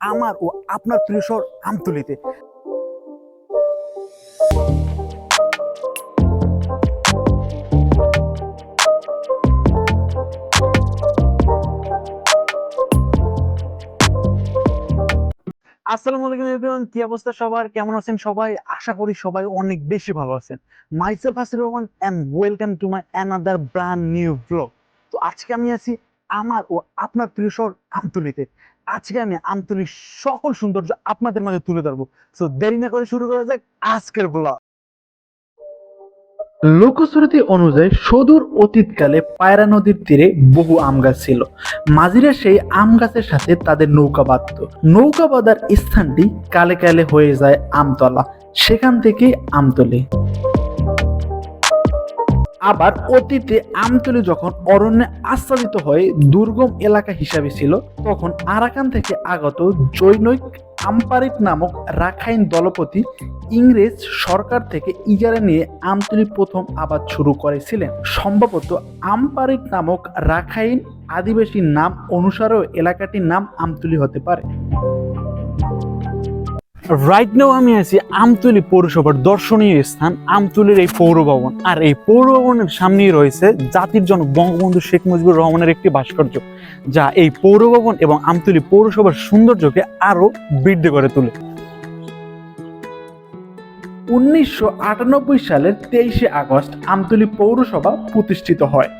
আমার ও আপনার প্রিয় আমতলিতে। আসসালামু আলাইকুম এভরিওয়ান কি অবস্থা সবার? কেমন আছেন সবাই? আশা করি সবাই অনেক বেশি ভালো আছেন। Myself Hasir Rahman and welcome to my another brand new blog তো আজকে আমি আছি আমার ও আপনার প্রিয় শহর আমতলিতে। আজকে আমি আমতলির সকল সৌন্দর্য আপনাদের মাঝে তুলে ধরবো। তো দেরি না করে শুরু করা যাক আজকের ব্লগ লোকশ্রুতি অনুযায়ী সুদূর অতীতকালে পায়রা নদীর তীরে বহু আম গাছ ছিল। মাঝিরা সেই আম গাছের সাথে তাদের নৌকা বাঁধত। নৌকা বাঁধার স্থানটি কালে কালে হয়ে যায় আমতলা। সেখান থেকে আমতলি। আবার অতীতে আমতলি যখন অরণ্যে আচ্ছাদিত হয়ে দুর্গম এলাকা হিসাবে ছিল, তখন আরাকান থেকে আগত জৈনৈক আম্পারিক নামক রাখাইন দলপতি ইংরেজ সরকার থেকে ইজারা নিয়ে আমতলি প্রথম আবাদ শুরু করেছিলেন। সম্ভবত আমপারিক নামক রাখাইন আদিবাসী নাম অনুসারেও এলাকাটির নাম আমতলি হতে পারে। রাইট নাও আমি আছি আমতলি পৌরসভার দর্শনীয় স্থান, আমতলির এই পৌর ভবন আর এই পৌর ভবনের সামনেই রয়েছে জাতির জনক বঙ্গবন্ধু শেখ মুজিবুর রহমানের একটি ভাস্কর্য, যা এই পৌর ভবন এবং আমতলি পৌরসভার সৌন্দর্যকে আরও বৃদ্ধি করে তোলে। উনিশশো আটানব্বই সালের তেইশে আগস্ট আমতলী পৌরসভা প্রতিষ্ঠিত হয়।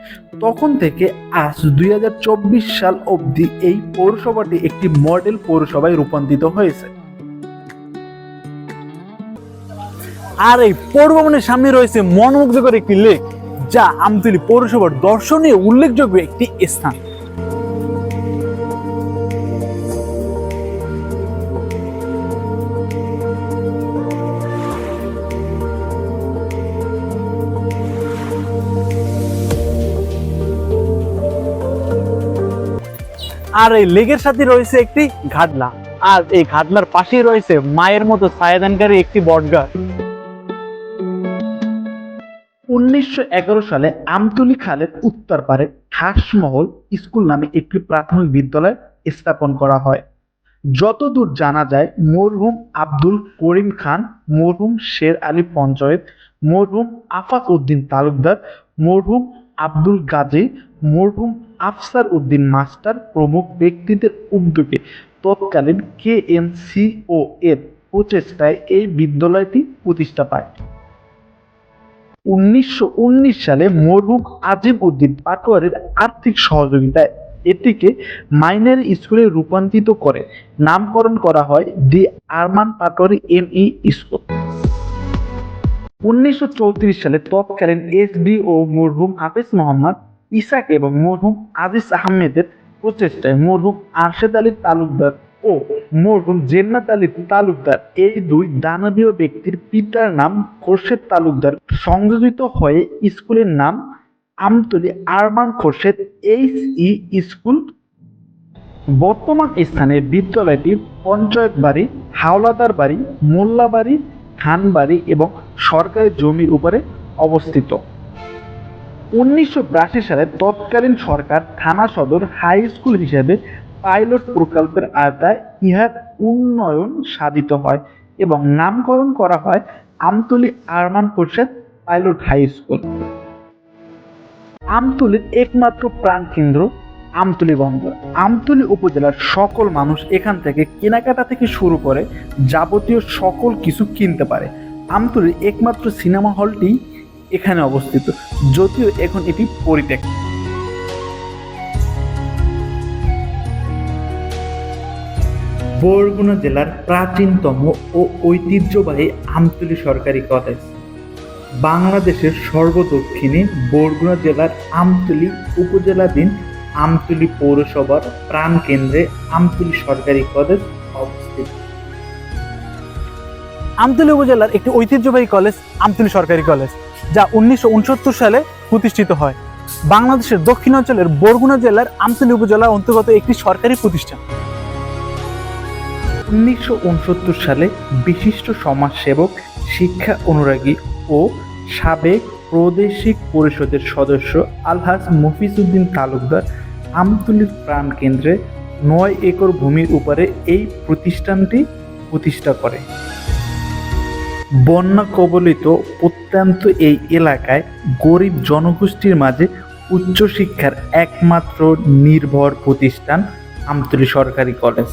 তখন থেকে আজ দুই হাজার চব্বিশ সাল অবধি এই পৌরসভাটি একটি মডেল পৌরসভায় রূপান্তরিত হয়েছে। আর এই পৌর ভবনের সামনে রয়েছে মনোমুগ্ধকর একটি লেক যা আমতলি পৌরসভার দর্শনীয় উল্লেখযোগ্য একটি স্থান। আর এই লেকের সাথে রয়েছে একটি ঘাটলা। আর এই ঘাটলার পাশেই রয়েছে মায়ের মতো ছায়াদানকারী একটি বটগাছ। উনিশশো এগারো সালে আমতলী খালের উত্তর পারে হাঁসমহল স্কুল নামে একটি প্রাথমিক বিদ্যালয় স্থাপন করা হয়। যতদূর জানা যায়, মরহুম আব্দুল করিম খান, মরহুম শের আলী পঞ্চায়েত, মরহুম আফাক উদ্দিন তালুকদার, মরহুম আব্দুল গাজী, মরহুম আফসার উদ্দিন মাস্টার প্রমুখ ব্যক্তিদের উদ্যোগে তৎকালীন কে এন সি ও এর প্রচেষ্টায় এই বিদ্যালয়টি প্রতিষ্ঠা পায়। উনিশশো সালে মরহুম আজিম উদ্দিন পাটোয়ারির আর্থিক সহযোগিতায় এটিকে মাইনারি স্কুলে রূপান্তরিত করে। নামকরণ করা হয় the Arman Patwari M E school. উনিশশো সালে তৎকালীন এস বি ও মরহুম হাফিজ মোহাম্মদ ইসাক এবং মরহুম আজিজ আহমেদের প্রচেষ্টায় মরহুম আরশেদ আলী তালুকদার ও মরহুম জেন্নাত আলী তালুকদার। এই দুই দানবীয় ব্যক্তির পিতার নাম খোরশেদ তালুকদার। সংযোজিত হয়ে স্কুলের নাম Amtali Arman Khorshed H E school. বর্তমান স্থানে বিদ্যালয়টি পঞ্চায়েত বাড়ি, হাওলাদার বাড়ি, মোল্লা বাড়ি, খান বাড়ি এবং সরকারি জমির উপরে অবস্থিত। উনিশশো বিরাশি সালে তৎকালীন সরকার থানা সদর হাই স্কুল হিসেবে পাইলট প্রকল্পের আওতায় ইহার উন্নয়ন সাধিত হয় এবং নামকরণ করা হয় আমতলী আরমান পরিষদ পাইলট হাই স্কুল। আমতলীর একমাত্র প্রাণকেন্দ্র আমতলী বন্দর। আমতলী উপজেলার সকল মানুষ এখান থেকে কেনাকাটা থেকে শুরু করে যাবতীয় সকল কিছু কিনতে পারে। আমতলীর একমাত্র সিনেমা হলটি এখানে অবস্থিত, যদিও এখন এটি পরিত্যক্ত। বরগুনা জেলার প্রাচীনতম ও ঐতিহ্যবাহী আমতলী সরকারি কলেজ। বাংলাদেশের সর্বদক্ষিণে বরগুনা জেলার আমতলী উপজেলাধীন আমতলী পৌরসভার প্রাণকেন্দ্রে আমতলী সরকারি কলেজ অবস্থিত। আমতলী উপজেলার একটি ঐতিহ্যবাহী কলেজ আমতলী সরকারি কলেজ, যা উনিশশো উনসত্তর সালে প্রতিষ্ঠিত হয়। বাংলাদেশের দক্ষিণাঞ্চলের বরগুনা জেলার আমতলী উপজেলার অন্তর্গত একটি সরকারি প্রতিষ্ঠান। উনিশশো উনসত্তর সালে বিশিষ্ট সমাজসেবক, শিক্ষা অনুরাগী ও সাবেক প্রাদেশিক পরিষদের সদস্য আলহাজ মফিজউদ্দিন তালুকদার আমতলীর প্রাণকেন্দ্রে নয় একর ভূমির উপরে এই প্রতিষ্ঠানটি প্রতিষ্ঠা করে। বন্যা কবলিত অত্যন্ত এই এলাকায় গরিব জনগোষ্ঠীর মাঝে উচ্চশিক্ষার একমাত্র নির্ভর প্রতিষ্ঠান আমতলী সরকারি কলেজ।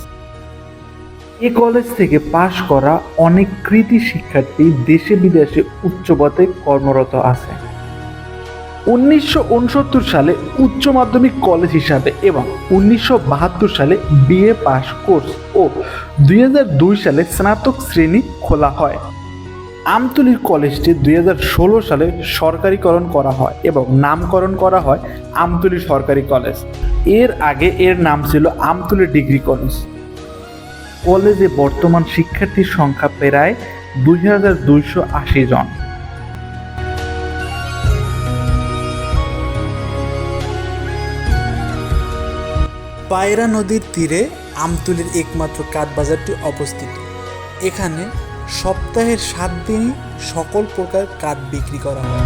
এই কলেজ থেকে পাশ করা অনেক কৃতি শিক্ষার্থী দেশে বিদেশে উচ্চপথে কর্মরত আছে। উনিশশো উনসত্তর সালে উচ্চ মাধ্যমিক কলেজ হিসাবে এবং উনিশশো বাহাত্তর সালে বিএ পাস কোর্স ও দুই হাজার দুই সালে স্নাতক শ্রেণি খোলা হয়। আমতলীর কলেজটি দুই হাজার ষোলো সালে সরকারিকরণ করা হয় এবং নামকরণ করা হয় আমতলী সরকারি কলেজের আগে এর নাম ছিল আমতলী ডিগ্রি কলেজ কলেজে বর্তমান শিক্ষার্থীর সংখ্যা প্রায় দুই হাজার দুইশো আশি জন। পায়রা নদীর তীরে আমতুলির একমাত্র কাঠবাজারটি অবস্থিত। এখানে সপ্তাহের সাত দিনই সকল প্রকার কাঠ বিক্রি করা হয়।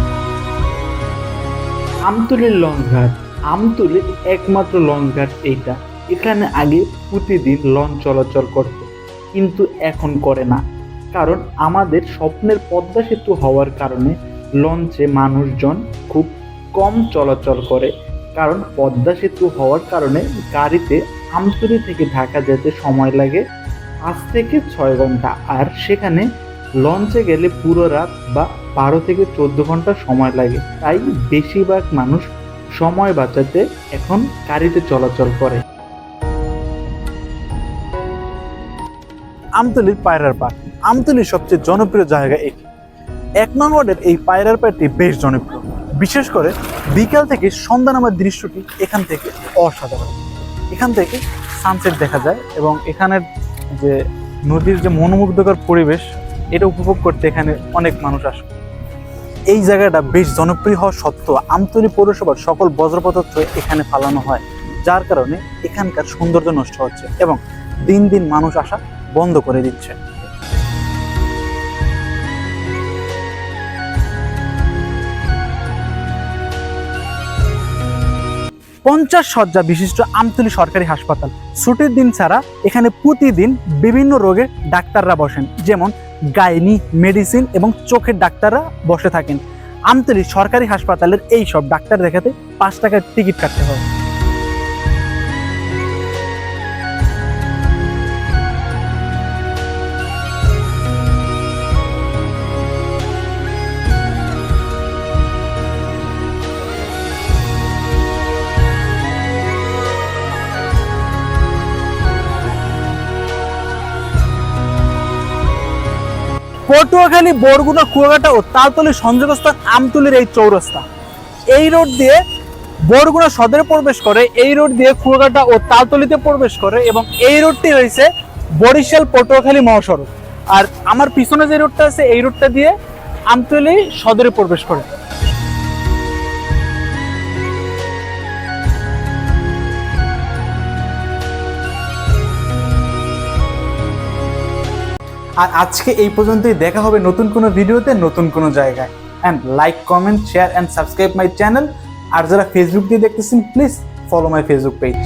আমতলির লঞ্চঘাট আমতলির একমাত্র লঞ্চঘাট এইটা। এখানে আগে প্রতিদিন লঞ্চ চলাচল করত, কিন্তু এখন করে না। কারণ আমাদের স্বপ্নের পদ্মা সেতু হওয়ার কারণে লঞ্চে মানুষজন খুব কম চলাচল করে। কারণ পদ্মা সেতু হওয়ার কারণে গাড়িতে আমতলি থেকে ঢাকা যেতে সময় লাগে পাঁচ থেকে ছয় ঘণ্টা। আর সেখানে লঞ্চে গেলে পুরো রাত বা বারো থেকে চোদ্দ ঘণ্টা সময় লাগে। তাই বেশিরভাগ মানুষ সময় বাঁচাতে এখন গাড়িতে চলাচল করে। আমতলির পায়রার পার্ক আমতলির সবচেয়ে জনপ্রিয় জায়গা এটি। এক নং ওয়ার্ডের এই পায়রার পার্কটি বেশ জনপ্রিয়। বিশেষ করে বিকাল থেকে সন্ধ্যা নামার দৃশ্যটি এখান থেকে অসাধারণ। এখান থেকে সানসেট দেখা যায় এবং এখানের যে নদীর যে মনোমুগ্ধকর পরিবেশ, এটা উপভোগ করতে এখানে অনেক মানুষ আসে। এই জায়গাটা বেশ জনপ্রিয় হওয়া সত্ত্বেও আমতলী পৌরসভার সকল বজ্রপদার্থ এখানে ফালানো হয়, যার কারণে এখানকার সৌন্দর্য নষ্ট হচ্ছে এবং দিন দিন মানুষ আসা বন্ধ করে দিচ্ছে। পঞ্চাশ শয্যা বিশিষ্ট আমতলী সরকারি হাসপাতাল। ছুটির দিন ছাড়া এখানে প্রতিদিন বিভিন্ন রোগের ডাক্তাররা বসেন। যেমন গাইনি, মেডিসিন এবং চোখের ডাক্তাররা বসে থাকেন। আমতলী সরকারি হাসপাতালের এই সব ডাক্তার দেখাতে পাঁচ টাকার টিকিট কাটতে হয়। পটুয়াখালী, বরগুনা, কুয়াকাটা ও তালতলি সংযোগস্থান আমতুলির এই চৌরাস্তা। এই রোড দিয়ে বরগুনা সদরে প্রবেশ করে, এই রোড দিয়ে কুয়াকাটা ও তালতলিতে প্রবেশ করে এবং এই রোডটি হয়েছে বরিশাল পটুয়াখালী মহাসড়ক। আর আমার পিছনে যে রোডটা আছে, এই রোডটা দিয়ে আমতলি সদরে প্রবেশ করে। আর আজকে এই পর্যন্তই দেখা হবে নতুন কোনো ভিডিওতে, নতুন কোনো জায়গায়। And like comment share and subscribe my channel আর যারা ফেসবুক দিয়ে দেখতেছেন please follow my Facebook page